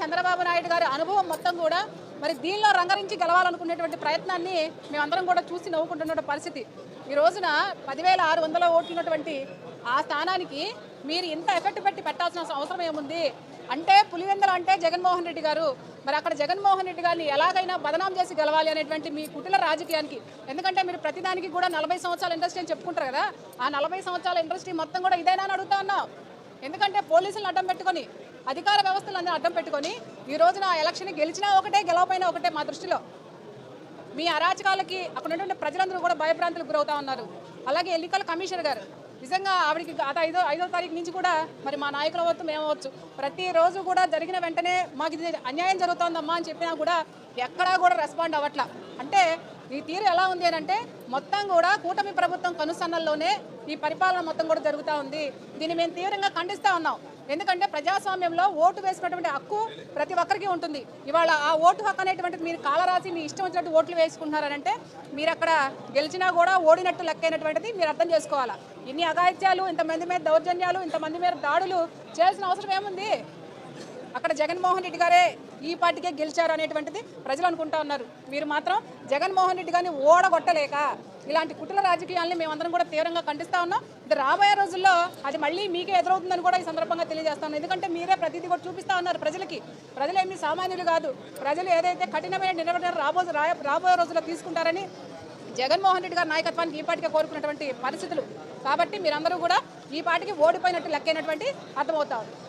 చంద్రబాబు నాయుడు గారి అనుభవం మొత్తం కూడా మరి దీనిలో రంగరించి గెలవాలనుకునేటువంటి ప్రయత్నాన్ని మేమందరం కూడా చూసి నవ్వుకుంటున్న పరిస్థితి. ఈ రోజున పదివేల ఆరు వందల ఓట్లు ఉన్నటువంటి ఆ స్థానానికి మీరు ఇంత ఎఫెక్ట్ పెట్టి పెట్టాల్సిన అవసరం ఏముంది? అంటే పులివెందల అంటే జగన్మోహన్ రెడ్డి గారు. మరి అక్కడ జగన్మోహన్ రెడ్డి గారిని ఎలాగైనా బదనాం చేసి గెలవాలి అనేటువంటి మీ కుటిల రాజకీయానికి. ఎందుకంటే మీరు ప్రతిదానికి కూడా నలభై సంవత్సరాల ఇండస్ట్రీ అని చెప్పుకుంటారు కదా. ఆ నలభై సంవత్సరాల ఇండస్ట్రీ మొత్తం కూడా ఇదేనా అని అడుగుతా ఉన్నాం. ఎందుకంటే పోలీసులను అడ్డం పెట్టుకొని అధికార వ్యవస్థలను అడ్డం పెట్టుకొని ఈ రోజున ఎలక్షన్ గెలిచినా ఒకటే గెలవపోయినా ఒకటే మా దృష్టిలో. మీ అరాచకాలకి అక్కడ ఉన్నటువంటి ప్రజలందరూ కూడా భయభ్రాంతులకు గురవుతా ఉన్నారు. అలాగే ఎన్నికల కమిషనర్ గారు నిజంగా ఆవిడకి గత ఐదో ఐదో తారీఖు నుంచి కూడా మరి మా నాయకులు అవ్వచ్చు మేము అవ్వచ్చు. ప్రతిరోజు కూడా జరిగిన వెంటనే మాకు ఇది అన్యాయం జరుగుతోందమ్మా అని చెప్పినా కూడా ఎక్కడా కూడా రెస్పాండ్ అవ్వట్లా. అంటే ఈ తీరు ఎలా ఉంది అని అంటే మొత్తం కూడా కూటమి ప్రభుత్వం కనుసన్నల్లోనే ఈ పరిపాలన మొత్తం కూడా జరుగుతూ ఉంది. దీన్ని మేము తీవ్రంగా ఖండిస్తూ ఉన్నాం. ఎందుకంటే ప్రజాస్వామ్యంలో ఓటు వేసుకున్నటువంటి హక్కు ప్రతి ఒక్కరికి ఉంటుంది. ఇవాళ ఆ ఓటు హక్కు అనేటువంటిది మీరు కాలరాసి మీ ఇష్టం వచ్చినట్టు ఓట్లు వేసుకుంటున్నారంటే మీరు అక్కడ గెలిచినా కూడా ఓడినట్టు లెక్కైనటువంటిది మీరు అర్థం చేసుకోవాలా? ఇన్ని అఘాయిత్యాలు ఇంతమంది మీద దౌర్జన్యాలు ఇంతమంది మీద దాడులు చేయాల్సిన అవసరం ఏముంది? అక్కడ జగన్మోహన్ రెడ్డి గారే ఈ పార్టీకే గెలిచారు అనేటువంటిది ప్రజలు అనుకుంటా ఉన్నారు. మీరు మాత్రం జగన్మోహన్ రెడ్డి గారిని ఓడగొట్టలేక ఇలాంటి కుట్రల రాజకీయాలని మేమందరం కూడా తీవ్రంగా ఖండిస్తా ఉన్నాం. ఇది రాబోయే రోజుల్లో అది మళ్ళీ మీకే ఎదురవుతుందని కూడా ఈ సందర్భంగా తెలియజేస్తాను ఎందుకంటే మీరే ప్రతిదీ కూడా చూపిస్తా ఉన్నారు ప్రజలకి. ప్రజలు ఏమి సామాన్యులు కాదు. ప్రజలు ఏదైతే కఠినమైన నిర్వహణ రాబో రా- రాబోయే రోజుల్లో తీసుకుంటారని జగన్మోహన్ రెడ్డి గారి నాయకత్వానికి ఈ పార్టీగా కోరుకున్నటువంటి పరిస్థితులు. కాబట్టి మీరందరూ కూడా ఈ పార్టీకి ఓడిపోయినట్టు లెక్కైనటువంటి అర్థమవుతారు